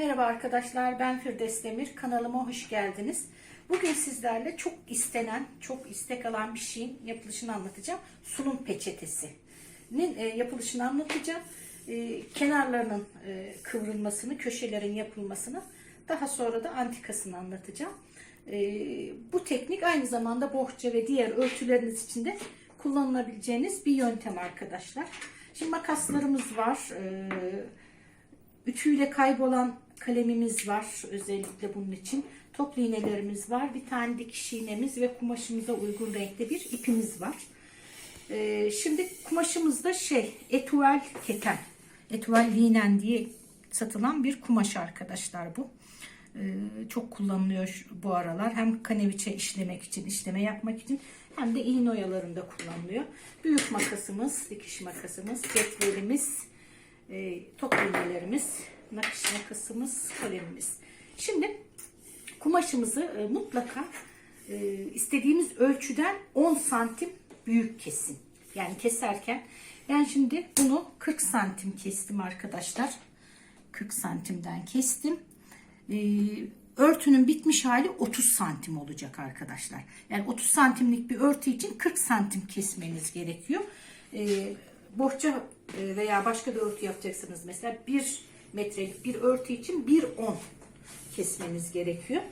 Merhaba arkadaşlar ben Firdevs Demir kanalıma hoş geldiniz. Bugün sizlerle çok istenen, çok istek alan bir şeyin yapılışını anlatacağım. Sunum peçetesinin e, yapılışını anlatacağım. E, kenarlarının e, kıvrılmasını, köşelerin yapılmasını, daha sonra da antikasını anlatacağım. Bu teknik aynı zamanda bohça ve diğer örtüleriniz için de kullanılabileceğiniz bir yöntem arkadaşlar. Şimdi makaslarımız var. Ütüyle kaybolan kalemimiz var özellikle bunun için. Toplu iğnelerimiz var. Bir tane dikiş iğnemiz ve kumaşımıza uygun renkte bir ipimiz var. Ee, şimdi kumaşımızda şey etuel keten. Etuel linen diye satılan bir kumaş arkadaşlar bu. Ee, çok kullanılıyor bu aralar. Hem kaneviçe işlemek için, işleme yapmak için hem de iğne oyalarında kullanılıyor. Büyük makasımız, dikiş makasımız, cetvelimiz, e, top iğnelerimiz, nakış makasımız, kalemimiz. Şimdi kumaşımızı e, mutlaka e, istediğimiz ölçüden 10 santim büyük kesin. Yani keserken ben şimdi bunu 40 santim kestim arkadaşlar. 40 santimden kestim. E, örtünün bitmiş hali 30 santim olacak arkadaşlar. Yani 30 santimlik bir örtü için 40 santim kesmeniz gerekiyor. E, bohça e, veya başka bir örtü yapacaksınız mesela 1 metrelik bir örtü için 1.10 kesmeniz gerekiyor.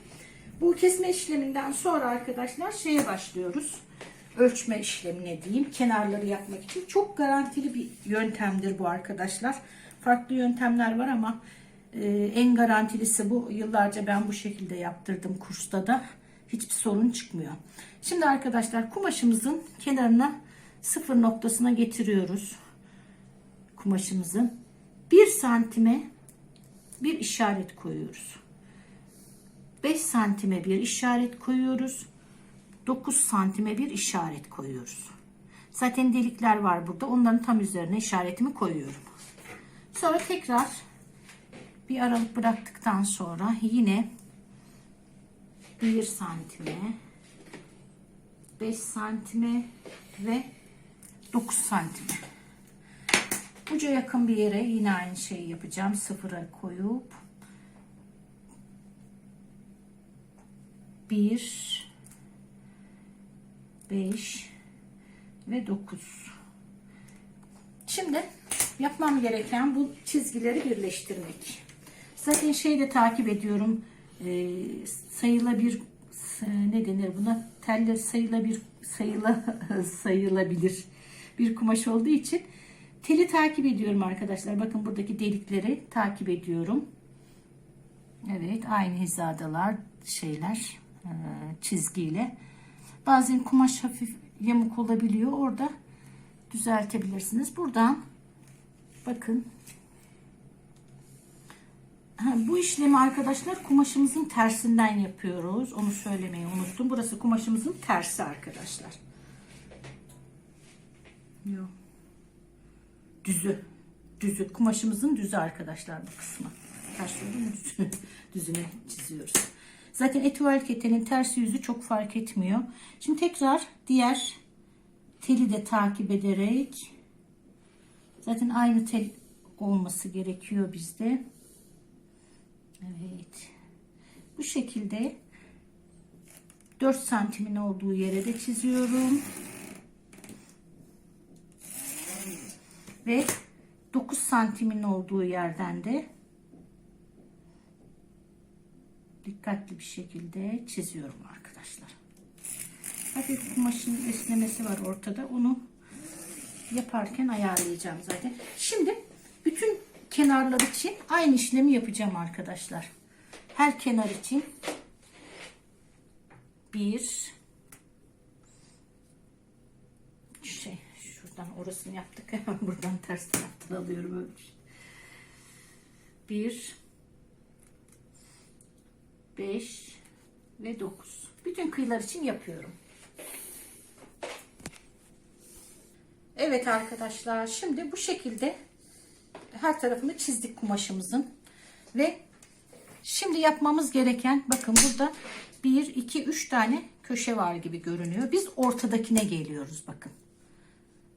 Bu kesme işleminden sonra arkadaşlar şeye başlıyoruz. Ölçme işlemine diyeyim. Kenarları yapmak için. Çok garantili bir yöntemdir bu arkadaşlar. Farklı yöntemler var ama e, en garantilisi bu. Yıllarca ben bu şekilde yaptırdım kursta da. Hiçbir sorun çıkmıyor. Şimdi arkadaşlar kumaşımızın kenarına sıfır noktasına getiriyoruz. Kumaşımızın. Bir santime bir işaret koyuyoruz. 5 santime bir işaret koyuyoruz. 9 santime bir işaret koyuyoruz. Zaten delikler var burada. Onların tam üzerine işaretimi koyuyorum. Sonra tekrar bir aralık bıraktıktan sonra yine 1 santime 5 santime ve 9 santime uca yakın bir yere yine aynı şeyi yapacağım. Sıfıra koyup 1 5 ve 9 şimdi yapmam gereken bu çizgileri birleştirmek. Zaten şeyi de takip ediyorum. Ee, sayıla bir ne denir buna? Teller sayıla bir sayıla sayılabilir bir kumaş olduğu için teli takip ediyorum arkadaşlar bakın buradaki delikleri takip ediyorum Evet aynı hizadalar şeyler e, çizgiyle. Bazen kumaş hafif yamuk olabiliyor. Orada düzeltebilirsiniz. Buradan bakın Ha, bu işlemi arkadaşlar kumaşımızın tersinden yapıyoruz. Onu söylemeyi unuttum. Burası kumaşımızın tersi arkadaşlar. Yok. Düzü. Düzü. Kumaşımızın düzü arkadaşlar bu kısmı. Ters düzü, düzüne çiziyoruz. Zaten etuval ketenin tersi yüzü çok fark etmiyor. Şimdi tekrar diğer teli de takip ederek zaten aynı tel olması gerekiyor bizde. Evet. Bu şekilde 4 santimin olduğu yere de çiziyorum. Ve 9 santimin olduğu yerden de dikkatli bir şekilde çiziyorum arkadaşlar. Hafif kumaşın esnemesi var ortada. Onu yaparken ayarlayacağım zaten. Şimdi bütün kenarlar için aynı işlemi yapacağım arkadaşlar. Her kenar için bir şey şuradan orasını yaptık hemen buradan ters taraftan alıyorum ölçü. Bir 5 ve 9. Bütün kıyılar için yapıyorum. Evet arkadaşlar şimdi bu şekilde her tarafını çizdik kumaşımızın ve şimdi yapmamız gereken bakın burada 1 2 3 tane köşe var gibi görünüyor. Biz ortadakine geliyoruz bakın.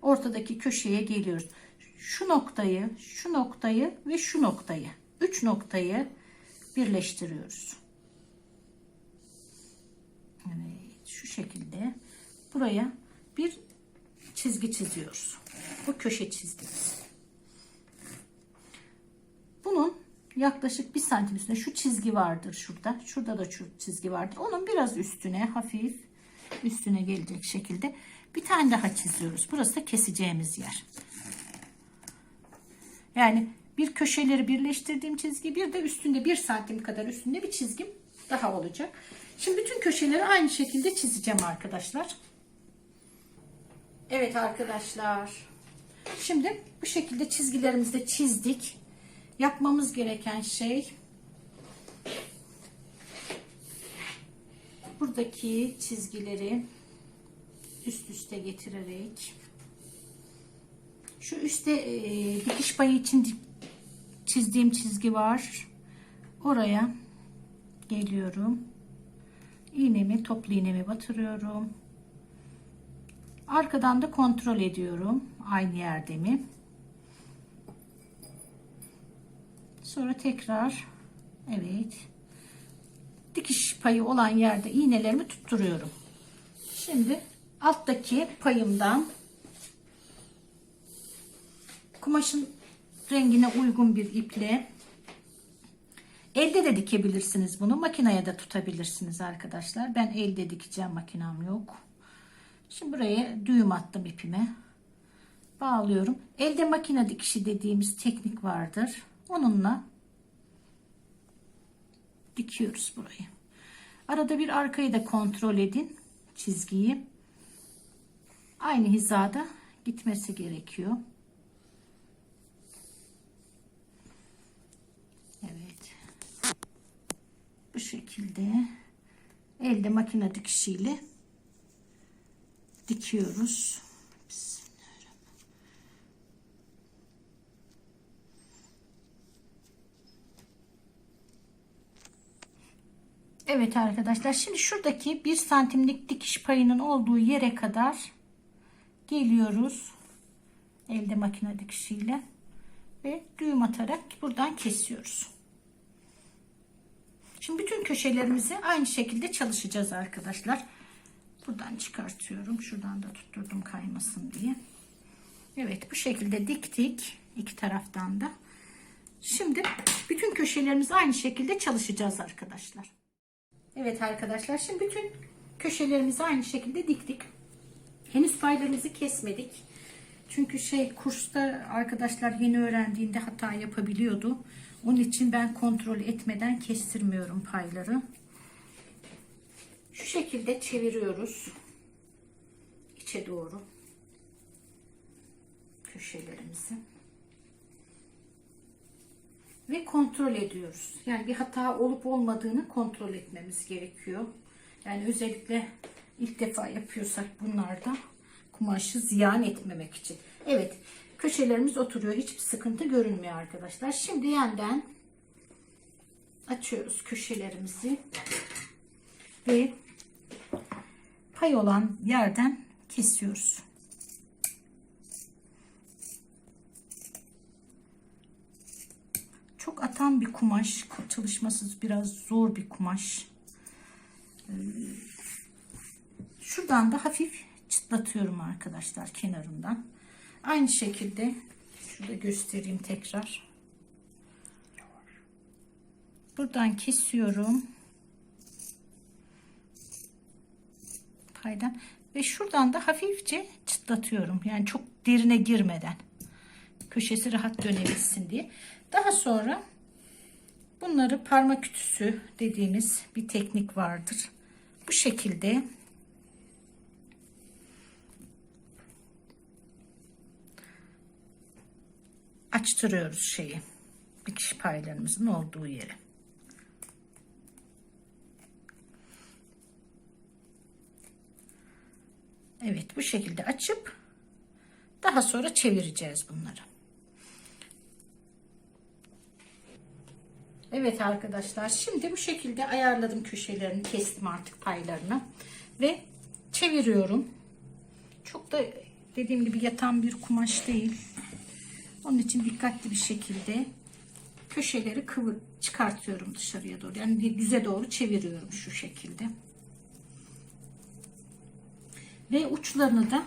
Ortadaki köşeye geliyoruz. Şu noktayı, şu noktayı ve şu noktayı. 3 noktayı birleştiriyoruz. Evet, şu şekilde buraya bir çizgi çiziyoruz. Bu köşe çizgimiz. Bunun yaklaşık bir santim üstüne şu çizgi vardır şurada. Şurada da şu çizgi vardır. Onun biraz üstüne hafif üstüne gelecek şekilde bir tane daha çiziyoruz. Burası da keseceğimiz yer. Yani bir köşeleri birleştirdiğim çizgi bir de üstünde bir santim kadar üstünde bir çizgim daha olacak. Şimdi bütün köşeleri aynı şekilde çizeceğim arkadaşlar. Evet arkadaşlar. Şimdi bu şekilde çizgilerimizi de çizdik. Yapmamız gereken şey buradaki çizgileri üst üste getirerek şu üstte e, dikiş payı için çizdiğim çizgi var. Oraya geliyorum. İğnemi, toplu iğnemi batırıyorum. Arkadan da kontrol ediyorum. Aynı yerde mi? Sonra tekrar evet dikiş payı olan yerde iğnelerimi tutturuyorum. Şimdi alttaki payımdan kumaşın rengine uygun bir iple elde de dikebilirsiniz bunu. Makineye de tutabilirsiniz arkadaşlar. Ben elde dikeceğim makinem yok. Şimdi buraya düğüm attım ipime. Bağlıyorum. Elde makine dikişi dediğimiz teknik vardır. Onunla dikiyoruz burayı. Arada bir arkayı da kontrol edin. Çizgiyi. Aynı hizada gitmesi gerekiyor. Evet. Bu şekilde elde makine dikişiyle dikiyoruz. Evet arkadaşlar şimdi şuradaki bir santimlik dikiş payının olduğu yere kadar geliyoruz. Elde makine dikişiyle ve düğüm atarak buradan kesiyoruz. Şimdi bütün köşelerimizi aynı şekilde çalışacağız arkadaşlar. Buradan çıkartıyorum. Şuradan da tutturdum kaymasın diye. Evet bu şekilde diktik iki taraftan da. Şimdi bütün köşelerimizi aynı şekilde çalışacağız arkadaşlar. Evet arkadaşlar şimdi bütün köşelerimizi aynı şekilde diktik. Paylarımızı kesmedik. Çünkü şey kursta arkadaşlar yeni öğrendiğinde hata yapabiliyordu. Onun için ben kontrol etmeden kestirmiyorum payları. Şu şekilde çeviriyoruz. içe doğru. Köşelerimizi. Ve kontrol ediyoruz. Yani bir hata olup olmadığını kontrol etmemiz gerekiyor. Yani özellikle ilk defa yapıyorsak bunlarda kumaşı ziyan etmemek için. Evet köşelerimiz oturuyor. Hiçbir sıkıntı görünmüyor arkadaşlar. Şimdi yandan açıyoruz köşelerimizi ve pay olan yerden kesiyoruz. Çok atan bir kumaş. Çalışması biraz zor bir kumaş. Ee, Şuradan da hafif çıtlatıyorum arkadaşlar kenarından. Aynı şekilde şurada göstereyim tekrar. Buradan kesiyorum. Paydan ve şuradan da hafifçe çıtlatıyorum. Yani çok derine girmeden. Köşesi rahat dönebilsin diye. Daha sonra bunları parmak ütüsü dediğimiz bir teknik vardır. Bu şekilde açtırıyoruz şeyi. Dikiş paylarımızın olduğu yere. Evet bu şekilde açıp daha sonra çevireceğiz bunları. Evet arkadaşlar şimdi bu şekilde ayarladım köşelerini kestim artık paylarını ve çeviriyorum. Çok da dediğim gibi yatan bir kumaş değil. Onun için dikkatli bir şekilde köşeleri kıvır çıkartıyorum dışarıya doğru. Yani düze doğru çeviriyorum şu şekilde. Ve uçlarını da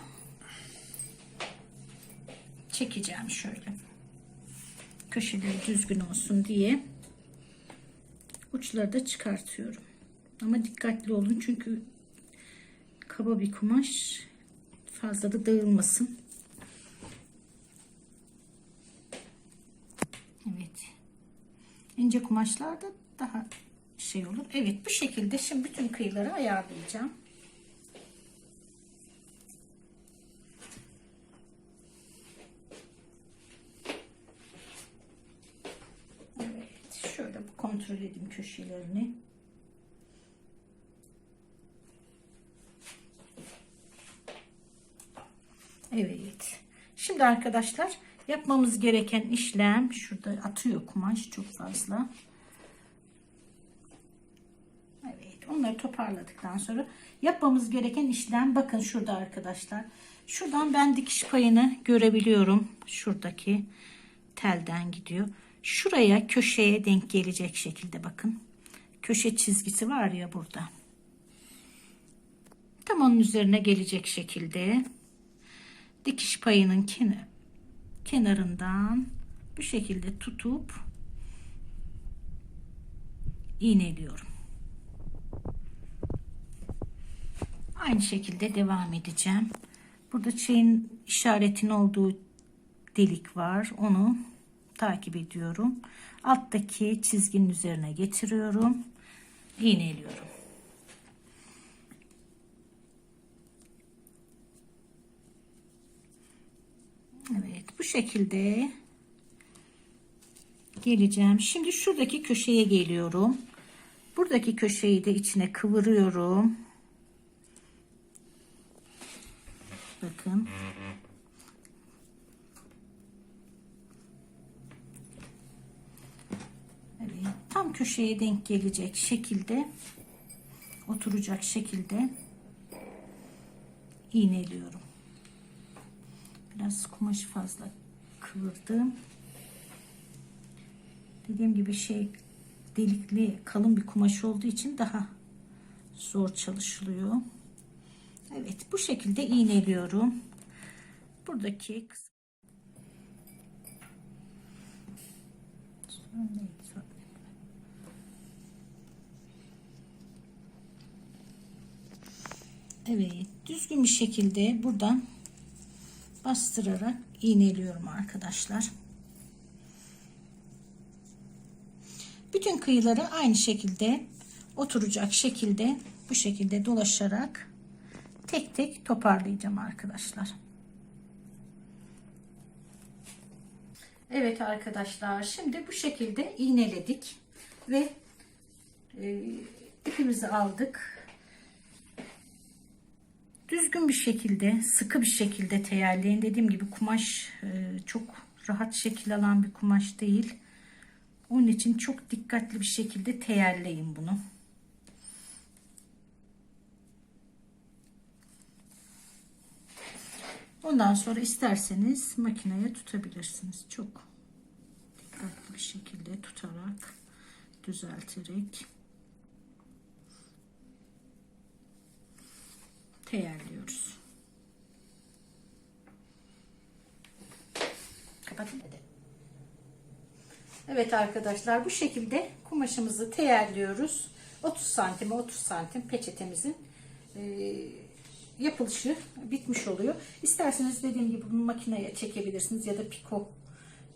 çekeceğim şöyle. Köşeleri düzgün olsun diye. Uçları da çıkartıyorum. Ama dikkatli olun çünkü kaba bir kumaş fazla da dağılmasın. Evet. İnce kumaşlarda daha şey olur. Evet bu şekilde şimdi bütün kıyıları ayarlayacağım. Evet şöyle bir kontrol edeyim köşelerini. Evet. Şimdi arkadaşlar yapmamız gereken işlem şurada atıyor kumaş çok fazla. Evet. Onları toparladıktan sonra yapmamız gereken işlem bakın şurada arkadaşlar. Şuradan ben dikiş payını görebiliyorum. Şuradaki telden gidiyor. Şuraya köşeye denk gelecek şekilde bakın. Köşe çizgisi var ya burada. Tam onun üzerine gelecek şekilde dikiş payının kenar, kenarından bu şekilde tutup iğneliyorum. Aynı şekilde devam edeceğim. Burada şeyin işaretin olduğu delik var. Onu takip ediyorum. Alttaki çizginin üzerine getiriyorum. İğneliyorum. Evet bu şekilde geleceğim. Şimdi şuradaki köşeye geliyorum. Buradaki köşeyi de içine kıvırıyorum. Bakın. Evet, tam köşeye denk gelecek şekilde oturacak şekilde iğneliyorum. Biraz kumaş fazla kıvırdım. Dediğim gibi şey delikli kalın bir kumaş olduğu için daha zor çalışılıyor. Evet bu şekilde iğneliyorum. Buradaki kısım Evet düzgün bir şekilde buradan bastırarak iğneliyorum arkadaşlar. Bütün kıyıları aynı şekilde oturacak şekilde bu şekilde dolaşarak tek tek toparlayacağım arkadaşlar. Evet arkadaşlar şimdi bu şekilde iğneledik ve e, ipimizi aldık. Düzgün bir şekilde sıkı bir şekilde teyerleyin. Dediğim gibi kumaş e, çok rahat şekil alan bir kumaş değil. Onun için çok dikkatli bir şekilde teyerleyin bunu. Ondan sonra isterseniz makineye tutabilirsiniz. Çok dikkatli bir şekilde tutarak düzelterek teyerliyoruz. Kapatın. Evet arkadaşlar bu şekilde kumaşımızı teyerliyoruz. 30 santime 30 santim peçetemizin e, yapılışı bitmiş oluyor. İsterseniz dediğim gibi bunu makineye çekebilirsiniz ya da piko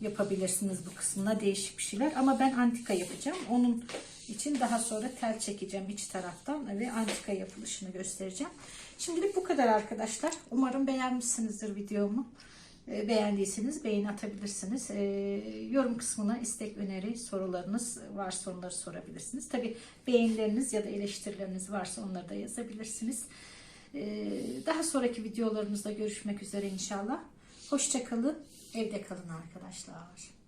yapabilirsiniz bu kısmına değişik bir şeyler. Ama ben antika yapacağım. Onun için daha sonra tel çekeceğim iç taraftan ve antika yapılışını göstereceğim. Şimdilik bu kadar arkadaşlar. Umarım beğenmişsinizdir videomu. E, beğendiyseniz beğeni atabilirsiniz. E, yorum kısmına istek, öneri, sorularınız varsa onları sorabilirsiniz. Tabi beğenileriniz ya da eleştirileriniz varsa onları da yazabilirsiniz. E, daha sonraki videolarımızda görüşmek üzere inşallah. Hoşçakalın, evde kalın arkadaşlar.